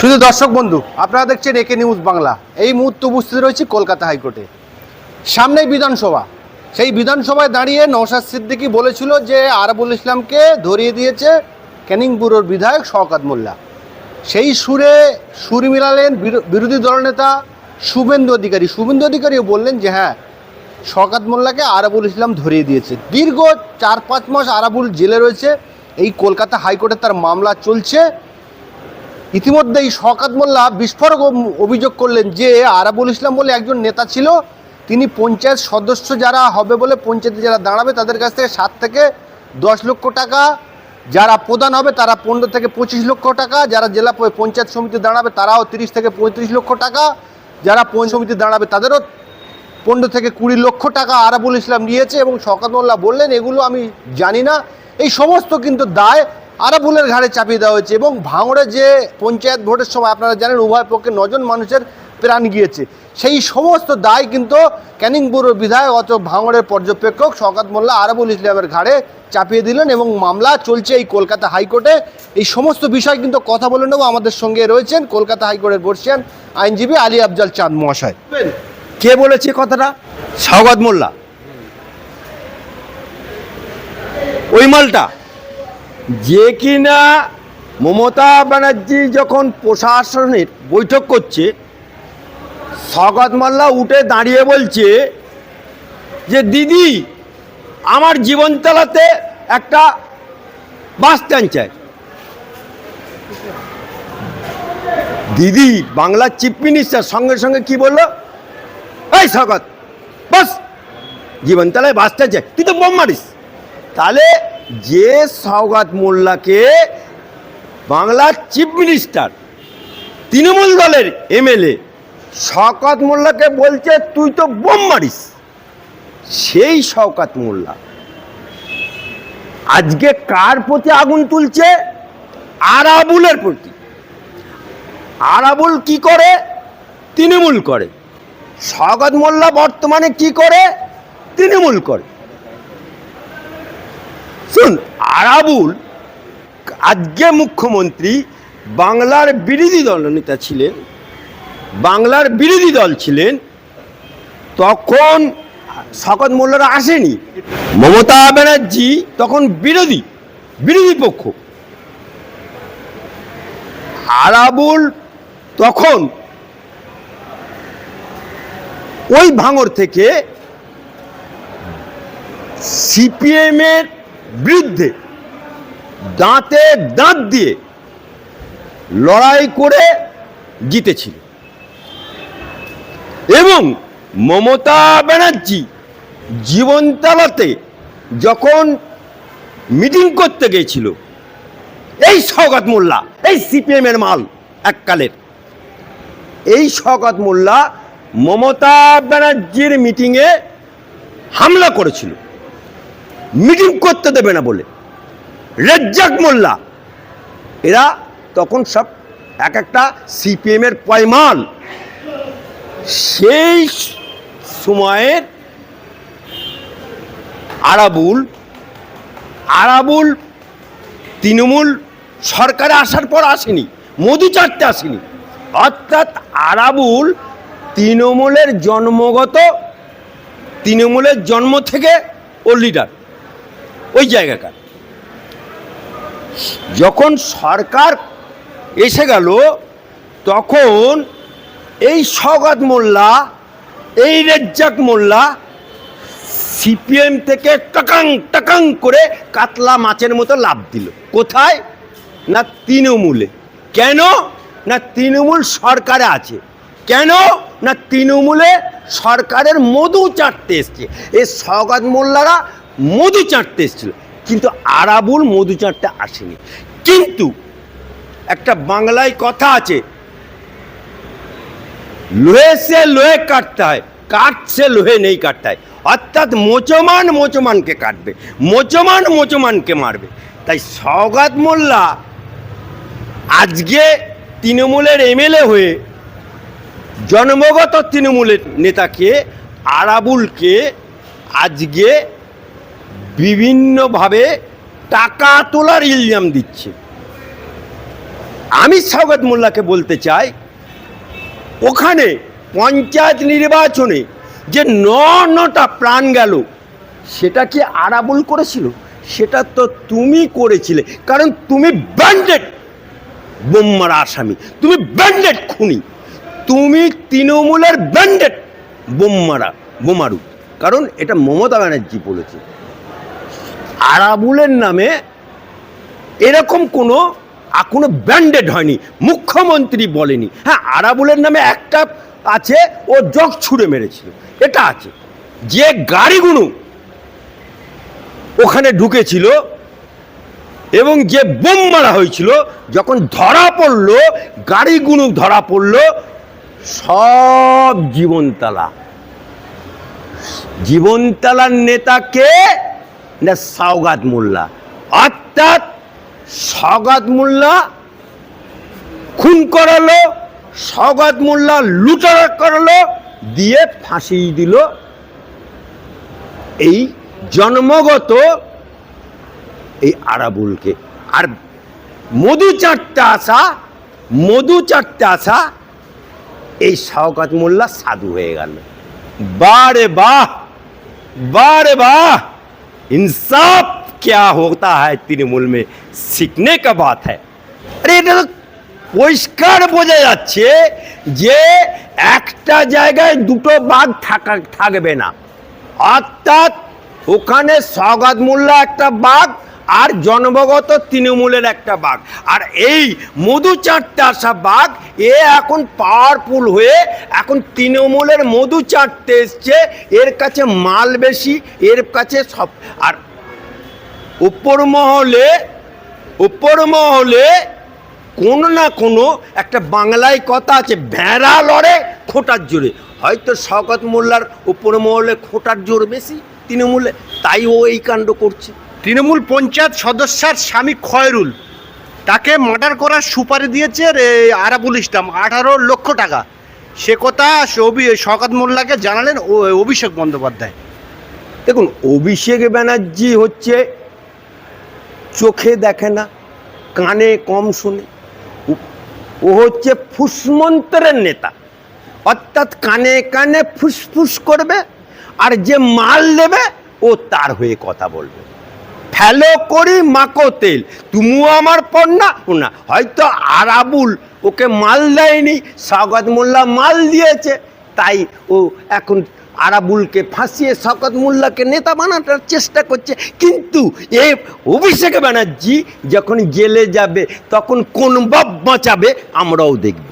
শুধু দর্শক বন্ধু, আপনারা দেখছেন একে নিউজ বাংলা। এই মুহূর্তে উপস্থিত রয়েছে কলকাতা হাইকোর্টে। সামনেই বিধানসভা। সেই বিধানসভায় দাঁড়িয়ে নওশাদ সিদ্দিকী বলেছিল যে আরবুল ইসলামকে ধরিয়ে দিয়েছে ক্যানিং ব্যুরোর বিধায়ক শওকাত মোল্লা। সেই সুরে সুর মিলালেন বিরো- বিরোধী দলনেতা শুভেন্দু অধিকারী। শুভেন্দু অধিকারীও বললেন যে হ্যাঁ শওকাত মোল্লাকে আরাবুল ইসলাম ধরিয়ে দিয়েছে। দীর্ঘ চার পাঁচ মাস আরাবুল জেলে রয়েছে। এই কলকাতা হাইকোর্টে তার মামলা চলছে। ইতিমধ্যেই শওকাত মোল্লা বিস্ফোরক অভিযোগ করলেন যে আরাবুল ইসলাম বলে একজন নেতা ছিল। তিনি পঞ্চায়েত সদস্য যারা হবে বলে পঞ্চায়েতে যারা দাঁড়াবে তাদের কাছ থেকে সাত থেকে দশ লক্ষ টাকা। যারা প্রদান হবে তারা পনেরো থেকে পঁচিশ লক্ষ টাকা। যারা জেলা পঞ্চায়েত সমিতি দাঁড়াবে তারাও তিরিশ থেকে পঁয়ত্রিশ লক্ষ টাকা। যারা পঞ্চায়েত সমিতি দাঁড়াবে তাদেরও পনেরো থেকে কুড়ি লক্ষ টাকা আরাবুল ইসলাম নিয়েছে এবং শওকত মোল্লা বললেন, এগুলো আমি জানি না। এই সমস্ত কিন্তু দায় আরাবুলের ঘাড়ে চাপিয়ে দেওয়া হয়েছে এবং ভাঙড়ে যে পঞ্চায়েত ভোটের সময় আপনারা জানেন, উভয় পক্ষে নজন মানুষের প্রাণ গিয়েছে। সেই সমস্ত দায় কিন্তু ক্যানিং ব্যুরোর বিধায়ক অত ভাঙড়ের পর্যবেক্ষক শওকত মোল্লা আরবুল ইসলামের ঘাড়ে চাপিয়ে দিলেন এবং মামলা চলছে এই কলকাতা হাইকোর্টে। এই সমস্ত বিষয় কিন্তু কথা বলে নেব। আমাদের সঙ্গে রয়েছেন কলকাতা হাইকোর্টের বর্ষিয়ান আইনজীবী আলী আফজাল চাঁদ মহাশয়। কে বলেছে কথাটা? স্বাগত মোল্লা। ওই মালটা? যে কিনা মমতা ব্যানার্জি যখন প্রশাসনের বৈঠক করছে, স্বাগত মাল্লা উঠে দাঁড়িয়ে বলছে যে, দিদি, আমার জীবন চালাতে একটা বাস স্ট্যান্ড চাই। দিদি, বাংলার চিফ মিনিস্টার সঙ্গে সঙ্গে কি বলল? এই স্বাগত, বাস জীবন তাহলে বাসটা যায় তুই তো বোম মারিস। তাহলে যে সৌগাত মোল্লাকে বাংলার চিফ মিনিস্টার, তৃণমূল দলের এমএলএ শওকাত মোল্লাকে বলছে, তুই তো বোম মারিস। সেই শওকাত মোল্লা আজকে কার প্রতি আগুন তুলছে? আরাবুলের প্রতি। আরাবুল কি করে? তৃণমূল করে। স্বাগত মোল্লা বর্তমানে কি করে? তৃণমূল করে। শুন, আরাবুল, আজকে মুখ্যমন্ত্রী বাংলার বিরোধী দল নেতা ছিলেন, বাংলার বিরোধী দল ছিলেন, তখন শকত মোল্লারা আসেনি। মমতা ব্যানার্জি তখন বিরোধী বিরোধী পক্ষ। আরাবুল তখন ওই ভাঙর থেকে সিপিএমের বিরুদ্ধে দাঁতে দাঁত দিয়ে লড়াই করে জিতেছিল। এবং মমতা ব্যানার্জি জীবনতলাতে যখন মিটিং করতে গিয়েছিল, এই সৌগত মোল্লা, এই সিপিএমের মাল এককালের, এই শওকত মোল্লা মমতা ব্যানার্জির মিটিংয়ে হামলা করেছিল। মিটিং করতে দেবে না বলে। রেজ্জাক মোল্লা, এরা তখন সব এক একটা সিপিএমের পয়মাল। সেই সময়ের আরাবুল আরাবুল তৃণমূল সরকারে আসার পর আসেনি, মোদী চারটে আসেনি। অর্থাৎ আরাবুল তৃণমূলের জন্মগত, তৃণমূলের জন্ম থেকে ও লিডার ওই জায়গাকার। যখন সরকার এসে গেল, তখন এই সগাত মোল্লা, এই রেজ্জাক মোল্লা সিপিএম থেকে টাকাং টাকাং করে কাতলা মাছের মতো লাভ দিল। কোথায়? না তৃণমূলে। কেন? না তৃণমূল সরকারে আছে। কেন? না তৃণমূলে সরকারের মধু চাটতে এসছে। এই সগাত মোল্লারা মধু চাটতে এসেছিল। কিন্তু আরাবুল মধু চাটতে আসেনি। কিন্তু একটা বাংলায় কথা আছে, লোহে সে লোহে কাটতে হয়, কাঠ সে লোহে নেই কাটতে হয়। অর্থাৎ মোচমান মোচমানকে কাটবে, মোচমান মোচমানকে মারবে। তাই সৌগাত মোল্লা আজকে তৃণমূলের এমএলএ হয়ে জন্মগত তৃণমূলের নেতাকে, আরাবুলকে আজকে বিভিন্নভাবে টাকা তোলার ইলজাম দিচ্ছে। আমি সৌগত মোল্লাকে বলতে চাই, ওখানে পঞ্চায়েত নির্বাচনে যে ন নটা প্রাণ গেল, সেটা কি আরাবুল করেছিল? সেটা তো তুমি করেছিলে, কারণ তুমি ব্যান্ডেড বোম্মার আসামি, তুমি ব্যান্ডেড খুনি, তুমি তৃণমূলের ব্যান্ডেড বোম্মারা, বোমারু। কারণ এটা মমতা ব্যানার্জি বলেছে। আরাবুলের নামে এরকম কোনো কোনো ব্যান্ডেড হয়নি, মুখ্যমন্ত্রী বলেনি। হ্যাঁ আরাবুলের নামে একটা আছে, ও জগ ছুঁড়ে মেরেছিল। এটা আছে। যে গাড়িগুলো ওখানে ঢুকেছিল এবং যে বোম মারা হয়েছিল, যখন ধরা পড়ল, গাড়িগুলো ধরা পড়ল, সব জীবনতলা। জীবনতলার নেতাকে না সাওগাত মোল্লা। অর্থাৎ সওগাত মোল্লা খুন করালো, সওগাত মোল্লা লুটারা করালো, দিয়ে ফাঁসি দিল। এই জন্মগত এই আরাবুলকে। আর মধু চারটা আসা মধু চারটে আসা এই শওকত মোল্লা সাধু হয়ে গেল। বারে বাহ বারে বাহ। इंसाफ क्या होता है तृणमूल में सीखने का बात है আরে এটা তো পরিষ্কার বোঝা যাচ্ছে যে একটা জায়গায় দুটো বাঘ থাকা থাকবে না অর্থাৎ ওখানে সগাত মোল্লা একটা বাঘ আর জন্মগত তৃণমূলের একটা বাঘ। আর এই মধু চাটতে আসা বাঘ, এ এখন পাওয়ারফুল হয়ে এখন তৃণমূলের মধু চাটতে এসছে। এর কাছে মাল বেশি, এর কাছে সব। আর উপর মহলে উপর মহলে কোনো না কোনো একটা বাংলায় কথা আছে, ভেড়া লড়ে, খোঁটার জোরে। হয়তো শকত মোল্লার উপর মহলে খোঁটার জোর বেশি, তৃণমূলে, তাই ও এই কাণ্ড করছে। তৃণমূল পঞ্চায়েত সদস্যার স্বামী খয়রুল। তাকে মার্ডার করার সুপারি দিয়েছে আরাবুল ইসলাম, আঠারো লক্ষ টাকা। সে কথা শওকত মোল্লাকে জানালেন অভিষেক বন্দ্যোপাধ্যায়। দেখুন, অভিষেক ব্যানার্জি হচ্ছে চোখে দেখে না, কানে কম শুনে। ও হচ্ছে ফুসমন্ত্রের নেতা। অর্থাৎ কানে কানে ফুসফুস করবে, আর যে মাল দেবে, ও তার হয়ে কথা বলবে। ফেলো করি মাকো তেল। তুমিও আমার পণ্যা না হয়তো আরাবুল ওকে মাল দেয়নি স্বাগত মোল্লা মাল দিয়েছে। তাই ও এখন আরাবুলকে ফাঁসিয়ে শকত মোল্লাকে নেতা বানানোর চেষ্টা করছে। কিন্তু এ অভিষেক ব্যানার্জি যখন জেলে যাবে, তখন কোন বাপ বাঁচাবে আমরাও দেখব।